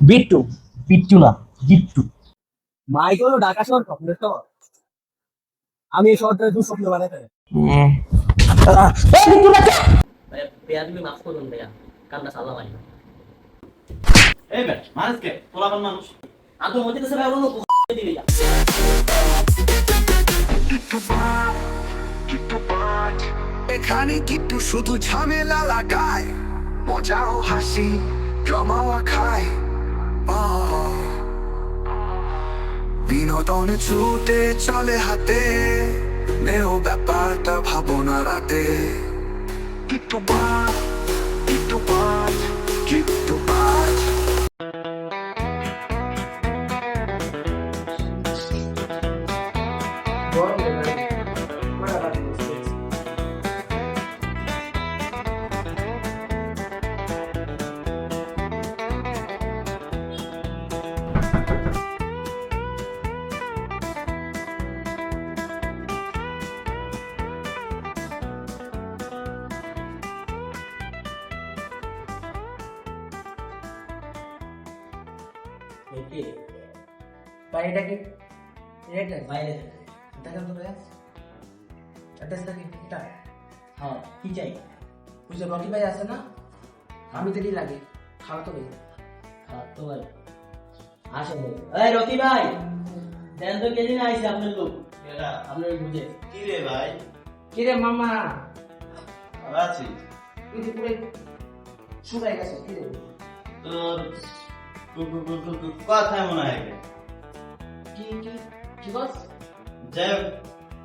বিট্টু বিট্টু না বিট্টু মাইক হলো ঢাকা শহর স্বপ্নের শহর? আমি এই শহরটা দু স্বপ্ন বানাতে তো এখানে কিন্তু শুধু ঝামেলা লাগায় মজা ও হাসি জমাওয়া খায়। বিনোদনে ছুটে চলে হাতে। নেও ব্যাপারটা ভাবনা রাতে। কিন্তু বাদ কিন্তু বাদ কিন্তু বাদ ভাই এটা কি এটা বাইরে দেখেন তো ভাই এটা কি? এটা? হ্যাঁ কি চাই? ওই যে রকি ভাই আছে না? আমি তো লাগে? খাওয়া তো ভাই হ্যাঁ তো ভাই ভাই। এই রকি ভাই দেন তো কেজি না আইছে আপনার লোক? এরা আপনার বুঝে? কি রে ভাই? কি রে মামা? ভালো আছিস? তুই পুরো শুকাই গেছে কি রে? তোর কথা মনে হয়। কি কি কি বস? যাই হোক,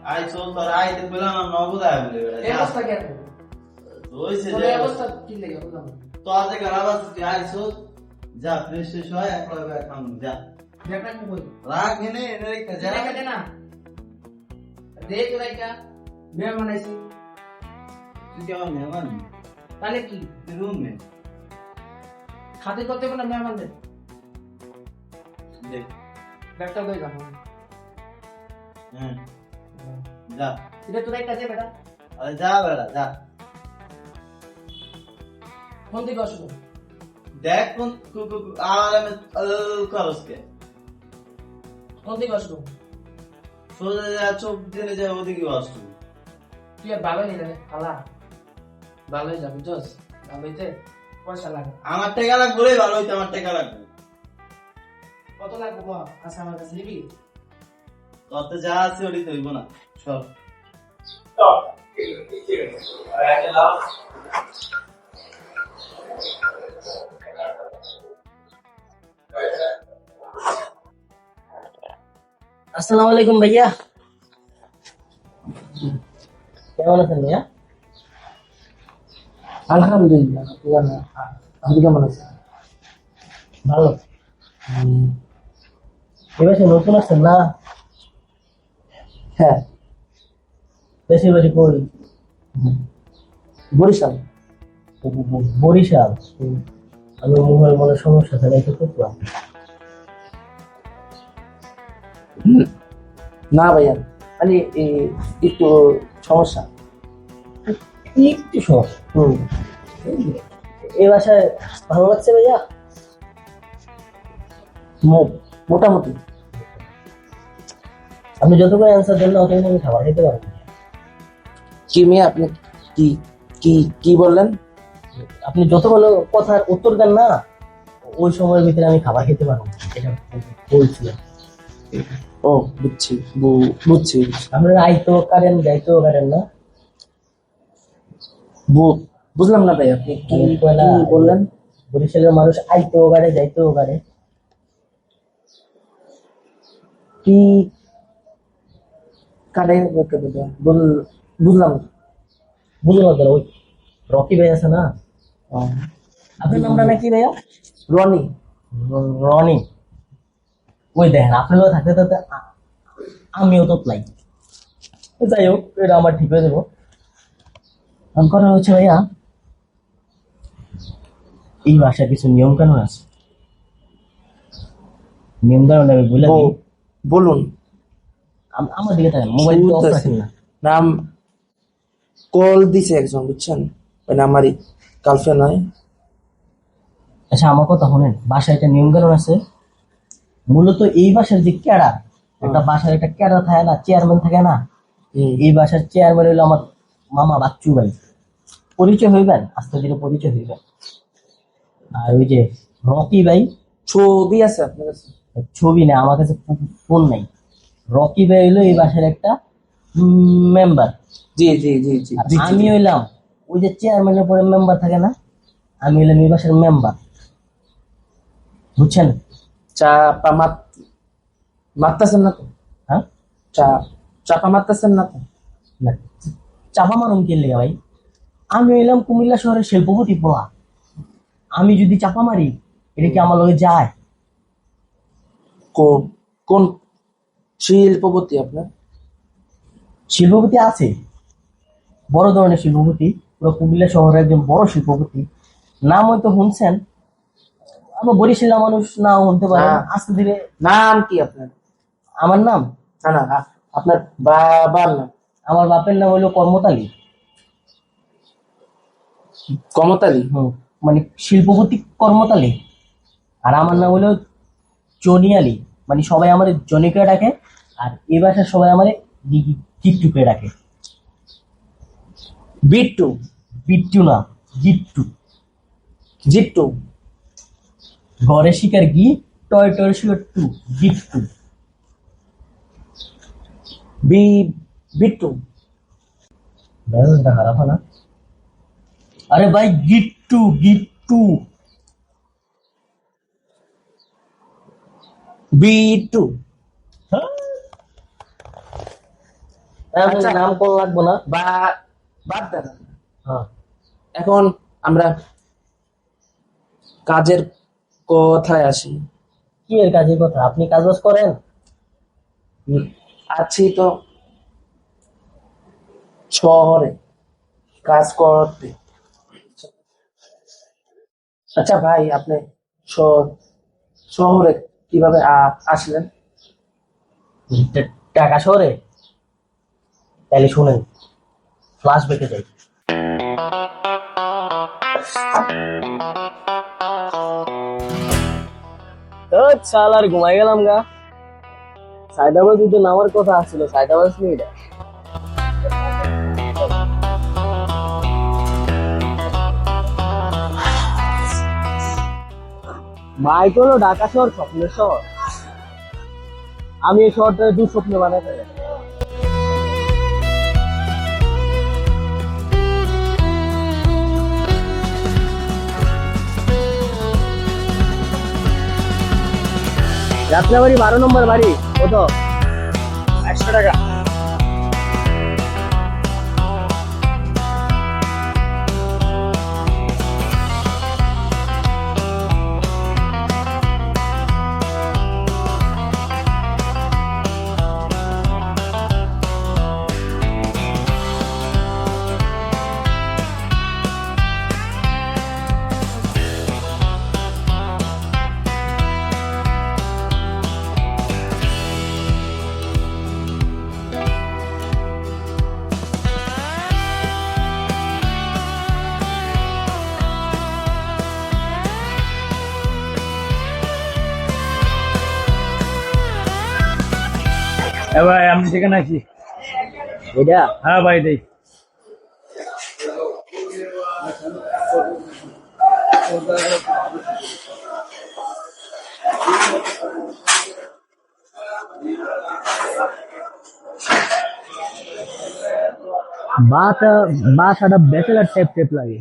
আই চল তোর আইতে পেলাম না নগদ আয় বলে এই। অবস্থা কেন হইছে যে অবস্থা কি লাগে বুঝলাম যে খারাপ আছে ফ্রেশ ফ্রেশ হয় এক লগে খাম যা। ব্যাপার কি বল। রাখ এনে এনে রেখে যা। দেখা দে না। দেখ লাইকা মেয়ে মানাইছি তুই কেমন মেহমান তাহলে কি? রুম মে খাতে করতে মেয়ে মানে দেখ ব্যাগটা লই যাব হ্যাঁ। যা। এটা তোর একটা দে বেটা আরে যা বেটা যা। কোন দিকে আসব? দেখ কোন কু- কু- কু- আর আমি করসকে কোন দিকে আসব? সোজা যা চোখ দিলে যা ওদিকে আসতো তুই আর ভালো নিলে খালা ভালোই যাবি বুঝছস ভালোইতে পয়সা লাগে। আমার টাকা লাগবে রে ভালো হইতে আমার টাকা লাগবে। কত লাগবে বল? আচ্ছা আমার কাছে নিবি? তোর তো যা আছে ওটি হইব না সব। আসসালামু আলাইকুম ভাইয়া। কেমন আছেন ভাইয়া? আলহামদুলিল্লাহ আপনি কেমন আছেন? ভালো। এবার নতুন আসছেন না? হ্যাঁ। দেশে বাড়ি কই বরিশাল। বরিশাল। আমি মুখের মনে সমস্যা থাকে একটু করতাম না ভাইয়া মানে একটু সমস্যা। একটু সমস্যা। হুম। এই বাসায় ভালো লাগছে ভাইয়া? মোটামুটি। আপনি যতক্ষণ অ্যান্সার দেন না অতক্ষণ আমি খাবার খেতে পারব কি মেয়ে আপনি কি কি কি বললেন? আপনি যতক্ষণ কথার উত্তর দেন না ওই সময়ের ভিতরে আমি খাবার খেতে পারব এটা বলছিলাম। ও বুঝছি বুঝছি। আপনারা আইতেও পারেন যাইতেও পারেন না। বুঝলাম না ভাই আপনি কি বললেন? বরিশালের মানুষ আইতেও পারে যাইতেও পারে কি কারে বল- বুঝলাম। না। ওই রকি ভাই আছে না? আপনার নামটা নাকি ভাইয়া? রনি। রনি। ওই দেখেন আপনারও থাকতে থাকতে আমিও তো প্লাই যাই হোক এটা আমার ঠিক হয়ে যাব। আমার কথা হচ্ছে ভাইয়া এই ভাষার কিছু নিয়ম কানুন আছে? নিয়ম কানুন আমি বলে বলুন। আমার দিকে থাকেন মোবাইল অফ রাখেন না। নাম কল দিছে একজন বুঝছেন? ওই আমারই গার্লফ্রেন্ড হয় আচ্ছা আমার কথা শোনেন বাসায় একটা নিয়ম কানুন আছে। মূলত এই বাসার যে ক্যাডা একটা বাসার একটা ক্যাডা থাকে না চেয়ারম্যান থাকে না এই বাসার চেয়ারম্যান হইল আমার মামা বাচ্চু ভাই। পরিচয় হইবেন? আস্তে ধীরে পরিচয় হইবেন। আর ওই যে রকি ভাই। ছবি আছে আপনার কাছে? ছবি নেই আমার কাছে ফোন নাই। রকি ভাই হইল এই বাসার একটা মেম্বার জি জি জি জি। আমি হইলাম ওই যে চেয়ারম্যানের পরে মেম্বার থাকে না আমি হইলাম এই বাসার মেম্বার বুঝছেন? চাপা মাত মারতেছেন না তো? হ্যাঁ? চা চাপা মারতেছেন না তো? না। চাপা মারুম কে লেগে ভাই? আমি হইলাম কুমিল্লা শহরের শিল্পপতি পোলা। আমি যদি চাপা মারি এটা কি আমার লগে যায়? কোন শিল্পপতি আপনার? শিল্পপতি আছে। বড় ধরনের শিল্পপতি পুরো কুমিল্লা শহরের একজন বড় শিল্পপতি। নাম হয়তো শুনছেন। আবার বরিশালা মানুষ না শুনতে পারে। না। আস্তে ধীরে নাম কি আপনার? আমার নাম? না না আ- আপনার বাবার নাম। আমার বাপের নাম হলো কর্মতালী। কমতালি হুম, মানে শিল্পপতি কর্মতালী। আর আমার নাম হলো জনিয়ালি মানে সবাই আমার জনিকে ডাকে আর এ ভাষার সবাই আমার গিট্টুকে ডাকে। বিট্টু বিট্টু না গিট্টু। জিট্টু ঘরে শিকার গি টয় টয় শিকার টু গিট্টু। বি বিট্টু? আরে ভাই গিট্টু গিট্টু। বিট্টু আচ্ছা নাম কোন লাগবো না। বা বাদ দেন। হ্যাঁ। এখন আমরা কাজের কথায় আসি। কি এর কাজের কথা? আপনি কাজ বাজ করেন? হুম, আছি তো শহরে কাজ করতে। আচ্ছা ভাই আপনি শহরে কীভাবে আসলেন? ঢাকা টাকা শহরে? তাহলে শুনেন ফ্লাশ ব্যাকে যাই চালার ঘুমাই গেলাম গা। সাইদাবাদ যদি নামার কথা আসছিল সাইদাবাদ ছিল বাইক হলো ঢাকা শহর, স্বপ্নের শহর। আমি এই শহরটা দু স্বপ্ন বানাই ফেলে যাত্রাবাড়ি বারো নম্বর বাড়ি কত একশো টাকা। ভাই আমি সেখানে আছি। এটা? হ্যাঁ ভাই দেই বাটা বাসাটা ব্যাচেলার টাইপ টাইপ লাগে।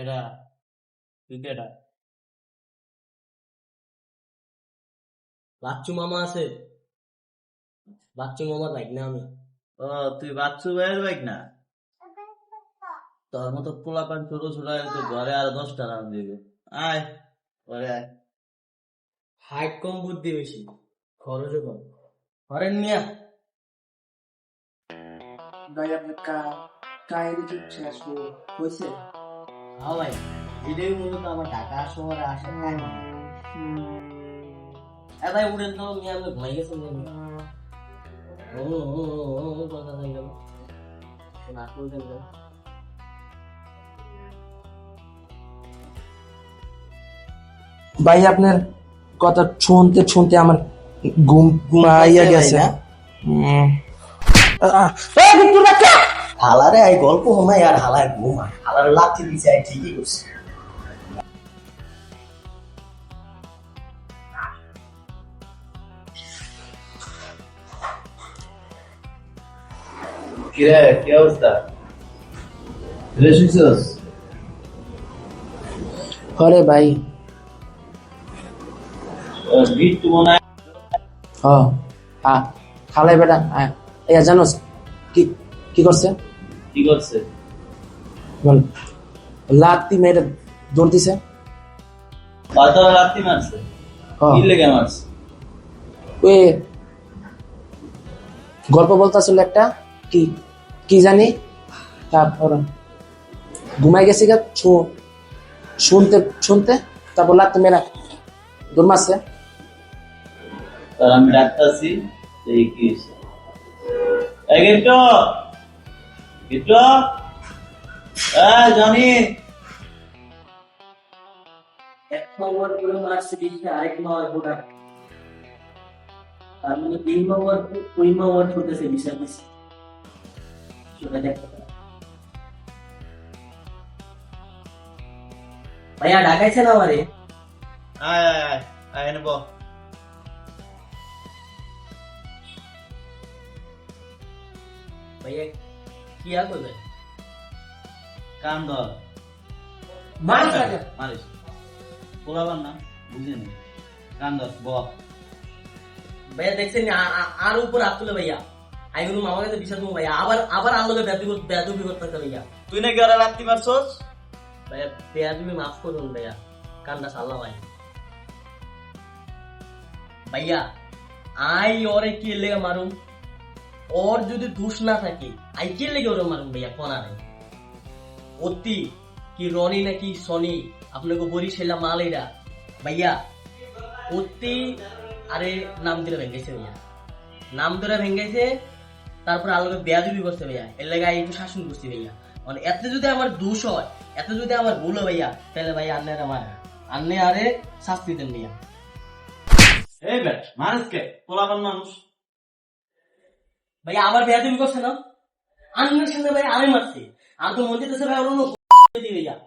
সেরা ক্রিকেটার। বাচ্চু মামা আছে? বাচ্চু মামা বাইক না আমি। ও তুই বাচ্চু ভাইয়ের বাইক না? তোর মতো পোলা পান ছোট ছোট তো ঘরে আর দশটা রান দিবে। আয় ঘরে আয়। হাইট কম বুদ্ধি বেশি। খরচও কম। ঘরের নিয়া দয়া কাহিনী চুপছে আসব। হয়েছে? ভাই এটাই মূলত আমার ঢাকা শহরে আসার কাহিনী এ ভাই উড়েন তো মিয়া আমি ঘুমাই গেছি ও ও ও ও ও কথা হয়ে গেল। না করতে গেল ভাই আপনার কথা শুনতে শুনতে আমার ঘুম ঘুমাইয়া গেছে। হুম। হালারে আই গল্প ঘুমাই আর হালায় ঘুমায় হালারে লাথি দিছে আই ঠিকই করছে। কিরে কি অবস্থা? ফ্রেশ আরে ভাই। বিট্টু মনে হয় হ হ্যাঁ খালাই বেটা এই জানোস কি কি করছে? কি করছে? বল লাত্তি মেরে দৌড় দিছে পাতা রাত্রি মারছে। কি লেগে মারছে? ওই গল্প বলতেছিল একটা কি কি জানি? তারপর ঘুমাই গেছি গা শুনতে শুনতে তারপর লাত্তি মেরা দৌড় মারছে। আমি ডাক্তারছি এই কি? এই এক নম্বর দিচ্ছে আরেক নম্বর তার মানে তিন নম্বর ওই নম্বর ঠুকেছে বিষয় দিচ্ছে সেটা দেখতে ভাইয়া ডাকাইছে না আমারে? আয় আয় আয় আয় এনে ভাইয়া কি আর করবে কান ধর। মারিস? মারিস পোলাবার না বুঝিনি কান ধর ভাইয়া দেখছেন আর উপর হাত তুলে ভাইয়া। আমি মামার কাছে বিশ্বাস করব ভাইয়া। আবার আবার বেদবি করতে ভাইয়া। তুই নাকি ওরা রাত্রি ভাইয়া মাফ করুন ভাইয়া। সাল্লা ভাই। ভাইয়া আই ওরে কে লেগে মারুম? ওর যদি দোষ না থাকে আই লেগে ওরে মারুম ভাইয়া কোনা নাই অতি কি রনি নাকি সনি আপনাকে বরিশালা মাল এরা ভাইয়া অতি আরে নাম ধরে ভেঙেছে ভাইয়া নাম ধরে ভেঙেছে তারপরে আলোকে বেয়াদবি করছে ভাইয়া এর লাগে একটু শাসন করছি ভাইয়া মানে এত যদি আমার দোষ হয় এত যদি আমার ভুল হয় ভাইয়া তাহলে ভাইয়া আন্নের আমার আন্নে আরে শাস্তি দেন ভাইয়া এই বেট মানুষ কে পোলাবার মানুষ ভাইয়া আবার তুমি করছে না? আন্নের সামনে ভাই আরে মারছে। আর তো মধ্যে ভাই ওর অন্য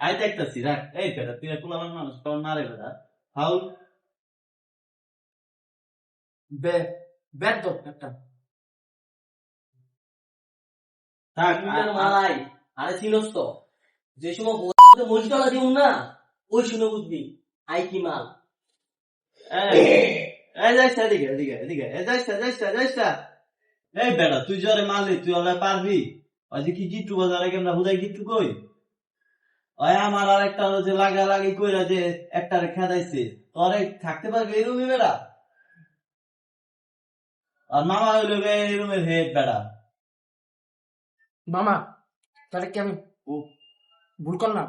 আই দেখতাছি রাখ এই বেটা তুই পোলাবার মানুষ তোর না রে বেটা। ফাউল। বে থাক মালাই। আরে চিনস তো। যে সময় মসজিদলা দিব না ওই শুনে বুঝবি। আই কি মাল। এই যাইস এদিকে এদিকে এদিকে। এই যাইস যাইস যাইস এই বেটা তুই জরে মারলি তুই ওরা পারবি? ওই যে কি গিট্টু বাজারে কেমন হুদাই গিট্টু কই? ওই আমার আর একটা যে লাগা লাগি কইরা যে একটারে খেদাইছে তোরে থাকতে পারবে এই রুমে বেটা আর মামা হইল এই রুমের হেড বেটা মামা তাহলে কি আমি ও- ভুল করলাম?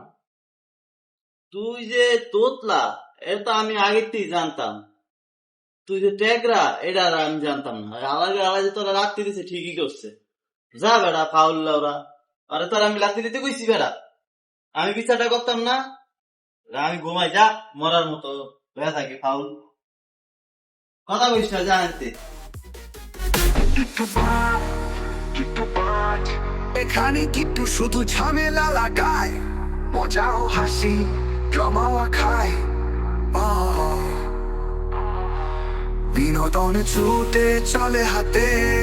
তুই যে তোতলা এটা তো আমি আগের থেকেই জানতাম। তুই যে টেকরা এটা আমি জানতাম না। আলাদা আলাদা তোরা রাত্রি দিছে ঠিকই করছে। যা বেড়া ফাউল ওরা। আরে তোর আমি রাত্রি দিতে কইছি বেড়া আমি বিচারটা করতাম না। আমি ঘুমাই যা মরার মতো হয়ে থাকে ফাউল। কথা কইস না যা আনতে। এখানে কিন্তু শুধু ঝামেলা লাগায়। মজা ও হাসি জমাওয়া খায় আহ, বিনোদন ছুটে চলে হাতে।